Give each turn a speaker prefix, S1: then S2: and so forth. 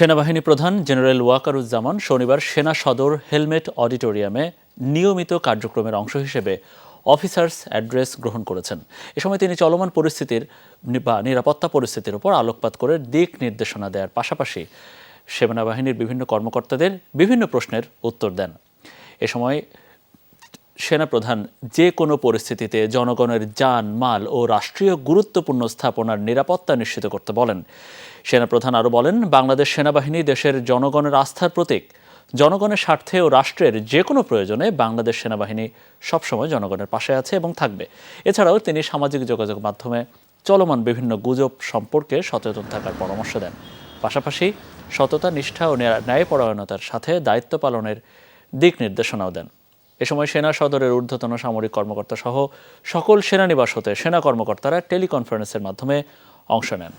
S1: সেনাবাহিনী প্রধান জেনারেল ওয়াকারুজ্জামান শনিবার সেনা সদর হেলমেট অডিটোরিয়ামে নিয়মিত কার্যক্রমের অংশ হিসেবে অফিসার্স অ্যাড্রেস গ্রহণ করেছেন। এ সময় তিনি চলমান পরিস্থিতির বা নিরাপত্তা পরিস্থিতির উপর আলোকপাত করে দিক নির্দেশনা দেওয়ার পাশাপাশি সেনাবাহিনীর বিভিন্ন কর্মকর্তাদের বিভিন্ন প্রশ্নের উত্তর দেন। এ সময় সেনাপ্রধান যে কোনো পরিস্থিতিতে জনগণের যান, মাল ও রাষ্ট্রীয় গুরুত্বপূর্ণ স্থাপনার নিরাপত্তা নিশ্চিত করতে বলেন। সেনাপ্রধান আরও বলেন, বাংলাদেশ সেনাবাহিনী দেশের জনগণের আস্থার প্রতীক। জনগণের স্বার্থে ও রাষ্ট্রের যে কোনো প্রয়োজনে বাংলাদেশ সেনাবাহিনী সবসময় জনগণের পাশে আছে এবং থাকবে। এছাড়াও তিনি সামাজিক যোগাযোগ মাধ্যমে চলমান বিভিন্ন গুজব সম্পর্কে সচেতন থাকার পরামর্শ দেন। পাশাপাশি সততা, নিষ্ঠা ও ন্যায়- ন্যায়পরায়ণতার সাথে দায়িত্ব পালনের দিক নির্দেশনাও দেন। এ সময় সেনা সদরের ঊর্ধ্বতন সামরিক কর্মকর্তা সহ সকল সেনানিবাস হতে সেনা কর্মকর্তারা টেলিকনফারেন্সের মাধ্যমে অংশ নেন।